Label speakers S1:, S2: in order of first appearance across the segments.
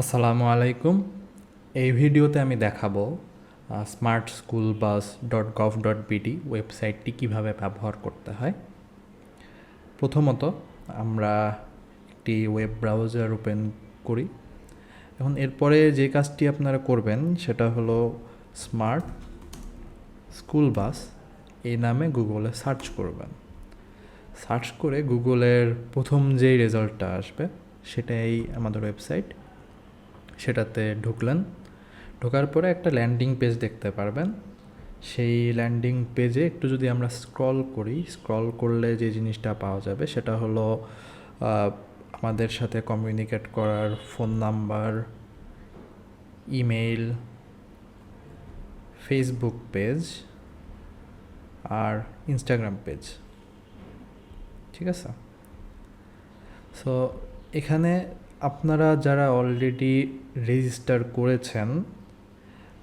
S1: আসসালামু আলাইকুম। এই ভিডিওতে আমি দেখাবো smart school bus dot gov dot BD ওয়েবসাইটটি কীভাবে ব্যবহার করতে হয়। প্রথমত আমরা একটি ওয়েব ব্রাউজার ওপেন করি। এখন এরপরে যে কাজটি আপনারা করবেন, সেটা হলো স্মার্ট স্কুল বাস এই নামে গুগলে সার্চ করবেন। সার্চ করে গুগলের প্রথম যেই রেজাল্টটা আসবে, সেটাই আমাদের ওয়েবসাইট সেটাতে ঢুকলেন। ঢোকার পরে একটা ল্যান্ডিং পেজ দেখতে পারবেন। সেই ল্যান্ডিং পেজে একটু যদি আমরা স্ক্রল করি স্ক্রল করলে যে জিনিসটা পাওয়া যাবে সেটা হলো আমাদের সাথে কমিউনিকেট করার phone number email Facebook page আর ইনস্টাগ্রাম পেজ ঠিক আছে? সো এখানে আপনারা যারা অলরেডি রেজিস্টার করেছেন,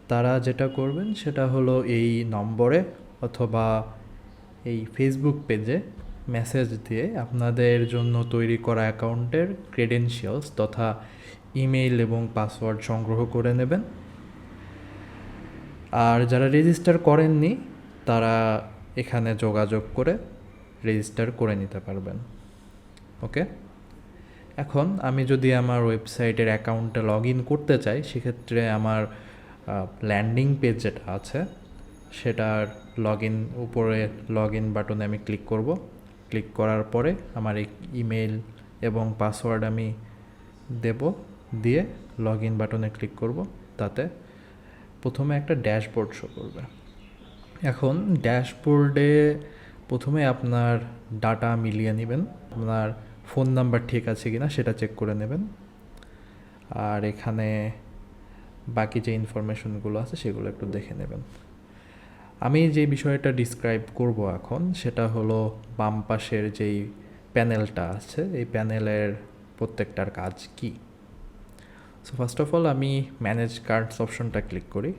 S1: তারা যেটা করবেন সেটা হলো এই নম্বরে অথবা এই ফেসবুক পেজে মেসেজ দিয়ে আপনাদের জন্য তৈরি করা অ্যাকাউন্টের ক্রেডেনশিয়ালস তথা ইমেইল এবং পাসওয়ার্ড সংগ্রহ করে নেবেন। আর যারা রেজিস্টার করেননি, তারা এখানে যোগাযোগ করে রেজিস্টার করে নিতে পারবেন। ওকে এখন আমি যদি আমার ওয়েবসাইটের অ্যাকাউন্টে লগ ইন করতে চাই, সেক্ষেত্রে আমার ল্যান্ডিং পেজ যেটা আছে, সেটার লগ ইন উপরে লগ ইন বাটনে আমি ক্লিক করব। ক্লিক করার পরে আমার এই ইমেল এবং পাসওয়ার্ড আমি দেব, দিয়ে লগ ইন বাটনে ক্লিক করব। তাতে প্রথমে একটা ড্যাশবোর্ড শো করবে। এখন ড্যাশবোর্ডে প্রথমে আপনার ডাটা মিলিয়ে নেবেন। আপনার ফোন নাম্বার ঠিক আছে কি না সেটা চেক করে নেবেন। আর এখানে বাকি যে ইনফরমেশনগুলো আছে সেগুলো একটু দেখে নেবেন। আমি যে বিষয়টা ডিসক্রাইব করব এখন সেটা হলো বাম পাশের যেই প্যানেলটা আছে, এই প্যানেলের প্রত্যেকটার কাজ কি? সো ফার্স্ট অফ অল আমি ম্যানেজ কার্ডস অপশনটা ক্লিক করি।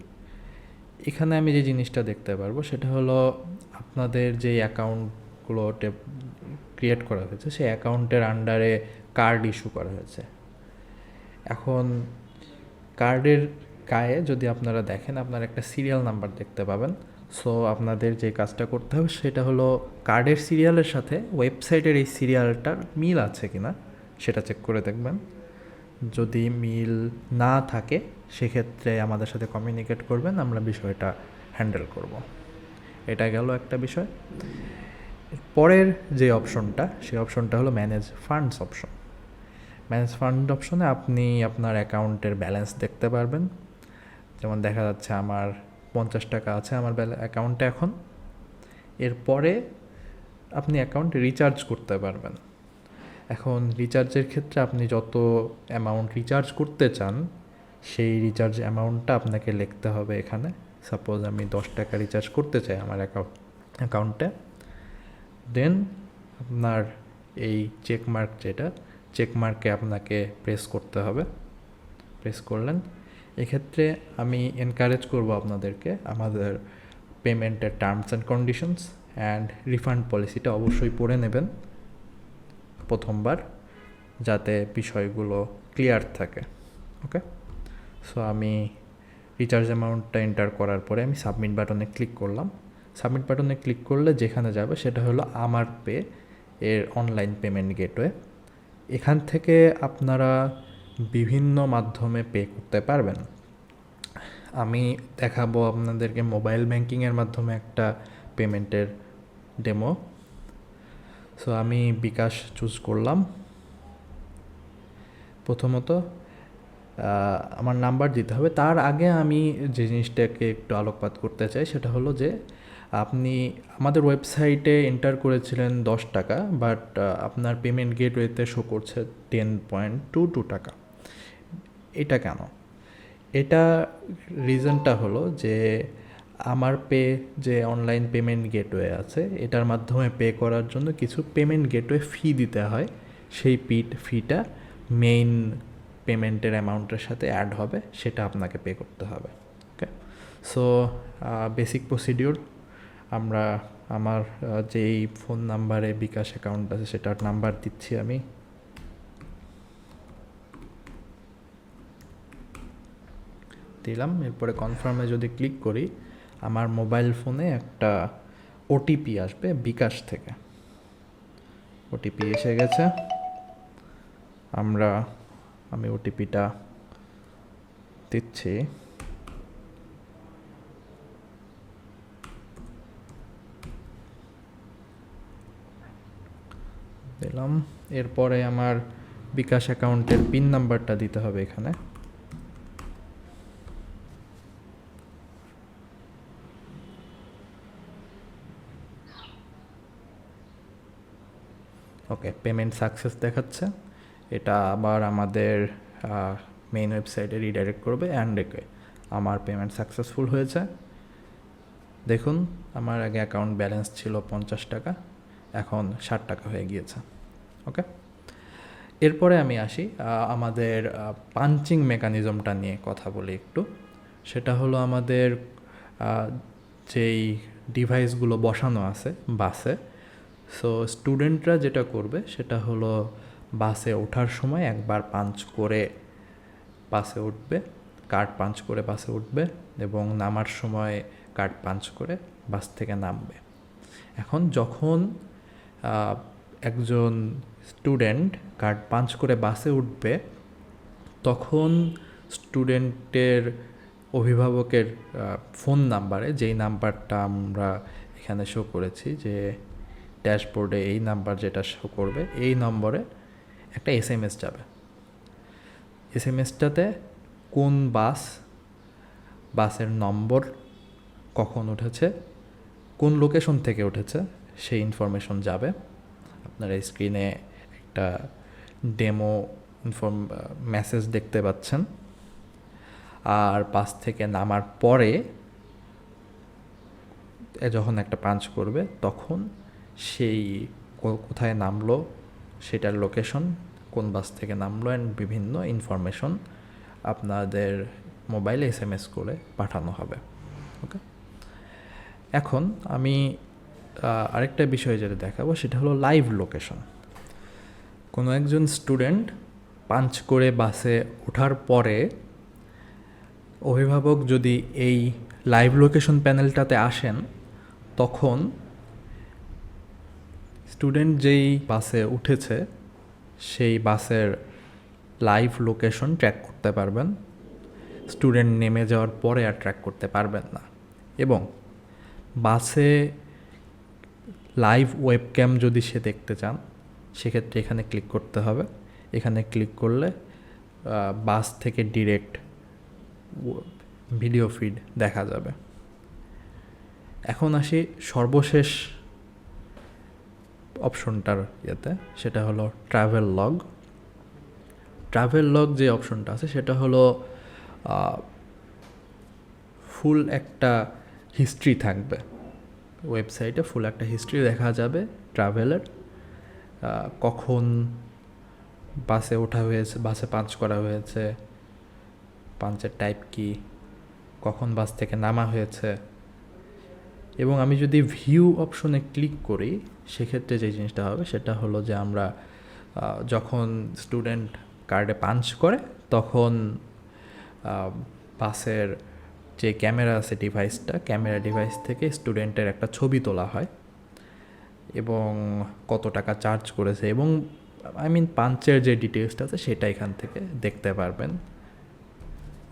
S1: এখানে আমি যে জিনিসটা দেখতে পারব সেটা হলো আপনাদের যে অ্যাকাউন্টগুলো ক্রিয়েট করা হয়েছে, সেই অ্যাকাউন্টের আন্ডারে কার্ড ইস্যু করা হয়েছে। এখন কার্ডের গায়ে যদি আপনারা দেখেন, আপনারা একটা সিরিয়াল নাম্বার দেখতে পাবেন। সো আপনাদের যে কাজটা করতে হবে, সেটা হলো কার্ডের সিরিয়ালের সাথে ওয়েবসাইটের এই সিরিয়ালটার মিল আছে কি না সেটা চেক করে দেখবেন। যদি মিল না থাকে, সেক্ষেত্রে আমাদের সাথে কমিউনিকেট করবেন, আমরা বিষয়টা হ্যান্ডেল করব। এটা গেল একটা বিষয়। পরের যে অপশনটা, সেই অপশনটা হলো manage funds option manage fund অপশনে আপনি আপনার অ্যাকাউন্টের ব্যালেন্স দেখতে পারবেন। যেমন দেখা যাচ্ছে আমার পঞ্চাশ টাকা আছে আমার অ্যাকাউন্টে এখন। এরপরে আপনি অ্যাকাউন্ট রিচার্জ করতে পারবেন। এখন রিচার্জের ক্ষেত্রে আপনি যত অ্যামাউন্ট রিচার্জ করতে চান, সেই রিচার্জ অ্যামাউন্টটা আপনাকে লিখতে হবে এখানে। সাপোজ আমি দশ টাকা রিচার্জ করতে চাই আমার অ্যাকাউন্ট, অ্যাকাউন্টে। দেন আপনার এই চেকমার্ক যেটা চেকমার্কে আপনাকে প্রেস করতে হবে। প্রেস করলেন। এক্ষেত্রে আমি এনকারেজ করব আপনাদেরকে আমাদের পেমেন্টের terms and conditions and refund পলিসিটা অবশ্যই পড়ে নেবেন প্রথমবার, যাতে বিষয়গুলো ক্লিয়ার থাকে। ওকে সো আমি রিচার্জ অ্যামাউন্টটা এন্টার করার পরে আমি সাবমিট বাটনে ক্লিক করলাম। সাবমিট বাটনে ক্লিক করলে যেখানে যাবে সেটা হলো আমার পে এর অনলাইন পেমেন্ট গেটওয়ে এখান থেকে আপনারা বিভিন্ন মাধ্যমে পে করতে পারবেন। আমি দেখাবো আপনাদেরকে মোবাইল ব্যাংকিংয়ের মাধ্যমে একটা পেমেন্টের ডেমো সো আমি বিকাশ চুজ করলাম। প্রথমত আমার নাম্বার দিতে হবে। তার আগে আমি যে জিনিসটাকে একটু আলোকপাত করতে চাই সেটা হলো যে আপনি আমাদের ওয়েবসাইটে এন্টার করেছিলেন দশ টাকা বাট আপনার পেমেন্ট গেটওয়েতে শো করছে টেন পয়েন্ট টু টু টাকা। এটা কেন? এটা রিজনটা হলো যে, আমার পে যে অনলাইন পেমেন্ট গেটওয়ে আছে, এটার মাধ্যমে পে করার জন্য কিছু পেমেন্ট গেটওয়ে ফি দিতে হয়। সেই পিট ফিটা মেইন পেমেন্টের অ্যামাউন্টের সাথে অ্যাড হবে, সেটা আপনাকে পে করতে হবে। ওকে সো বেসিক প্রসিডিওর আমরা, আমার যেই ফোন নাম্বারে বিকাশ অ্যাকাউন্ট আছে সেটার নাম্বার দিচ্ছি আমি। দিলাম, এরপরে কনফার্মে যদি ক্লিক করি, আমার মোবাইল ফোনে একটা ওটিপি আসবে বিকাশ থেকে। ওটিপি এসে গেছে। আমরা, আমি ওটিপিটা দিচ্ছি। দিলাম এরপরে আমার বিকাশ অ্যাকাউন্টের পিন নাম্বারটা দিতে হবে এখানে। ওকে, পেমেন্ট সাকসেস দেখাচ্ছে। এটা আবার আমাদের মেইন ওয়েবসাইটে রিডাইরেক্ট করবে অ্যান্ড আমার পেমেন্ট সাকসেসফুল হয়েছে। দেখুন, আমার আগে অ্যাকাউন্ট ব্যালেন্স ছিল পঞ্চাশ টাকা, এখন ষাট টাকা হয়ে গিয়েছে। ওকে এরপরে আমি আসি আমাদের পাঞ্চিং মেকানিজমটা নিয়ে কথা বলি একটু। সেটা হলো আমাদের যেই ডিভাইসগুলো বসানো আছে বাসে সো স্টুডেন্টরা যেটা করবে সেটা হলো বাসে ওঠার সময় একবার পাঞ্চ করে বাসে উঠবে কার্ড পাঞ্চ করে বাসে উঠবে এবং নামার সময় কার্ড পাঞ্চ করে বাস থেকে নামবে। এখন যখন একজন স্টুডেন্ট কার্ড পাঞ্চ করে বাসে উঠবে, তখন স্টুডেন্টের অভিভাবকের ফোন নাম্বারে, যেই নাম্বারটা আমরা এখানে শো করেছি, যে ড্যাশবোর্ডে এই নাম্বার যেটা শো করবে, এই নম্বরে একটা এস এম এস যাবে। এস এম এসটাতে কোন বাস, বাসের নম্বর কখন উঠেছে, কোন লোকেশন থেকে উঠেছে, সেই ইনফরমেশন যাবে। আপনারা স্ক্রিনে একটা ডেমো ইনফর্ম মেসেজ দেখতে পাচ্ছেন। আর বাস থেকে নামার পরে যখন একটা পাঞ্চ করবে, তখন সেই কোথায় নামলো, সেটার লোকেশন কোন বাস থেকে নামলো অ্যান্ড বিভিন্ন ইনফরমেশন আপনাদের মোবাইলে এস এম এস করে পাঠানো হবে। ওকে এখন আমি আরেকটা বিষয় যেটা দেখাবো, সেটা হলো লাইভ লোকেশন কোনো একজন স্টুডেন্ট পাঞ্চ করে বাসে ওঠার পরে অভিভাবক যদি এই লাইভ লোকেশন প্যানেলটাতে আসেন, তখন স্টুডেন্ট যেই বাসে উঠেছে, সেই বাসের লাইভ লোকেশন ট্র্যাক করতে পারবেন। স্টুডেন্ট নেমে যাওয়ার পরে আর ট্র্যাক করতে পারবেন না। এবং বাসে লাইভ ওয়েবক্যাম যদি সে দেখতে চান, সেক্ষেত্রে এখানে ক্লিক করতে হবে। এখানে ক্লিক করলে বাস থেকে ডিরেক্ট ভিডিও ফিড দেখা যাবে। এখন আসি সর্বশেষ অপশনটার ইয়েতে, সেটা হলো ট্রাভেল লগ ট্রাভেল লগ যে অপশনটা আছে, সেটা হলো ফুল একটা হিস্ট্রি থাকবে। ওয়েবসাইটে ফুল একটা হিস্ট্রি দেখা যাবে ট্রাভেলের কখন বাসে ওঠা হয়েছে বাসে পাঞ্চ করা হয়েছে পাঞ্চের টাইপ কি, কখন বাস থেকে নামা হয়েছে, এবং আমি যদি ভিউ অপশনে ক্লিক করি, সেক্ষেত্রে যে জিনিসটা হবে সেটা হলো যে আমরা যখন স্টুডেন্ট কার্ডে পাঞ্চ করে, তখন বাসের যে ক্যামেরা আছে ডিভাইসটা ক্যামেরা ডিভাইস থেকে স্টুডেন্টের একটা ছবি তোলা হয় এবং কত টাকা চার্জ করেছে এবং আই মিন পাঞ্চের যে ডিটেলসটা আছে সেটা এখান থেকে দেখতে পারবেন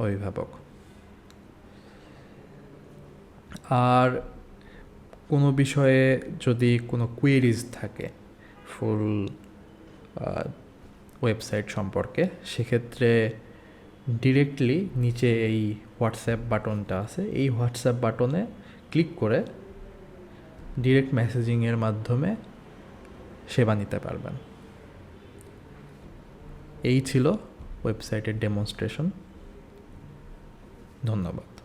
S1: অভিভাবক। আর কোনো বিষয়ে যদি কোনো কুয়েরিজ থাকে ফুল ওয়েবসাইট সম্পর্কে, সেক্ষেত্রে ডিরেক্টলি নিচে এই হোয়াটসঅ্যাপ বাটনটা আছে। এই হোয়াটসঅ্যাপ বাটনে ক্লিক করে ডিরেক্ট মেসেজিংয়ের মাধ্যমে সেবা নিতে পারবেন। এই ছিল ওয়েবসাইটের ডেমনস্ট্রেশন ধন্যবাদ।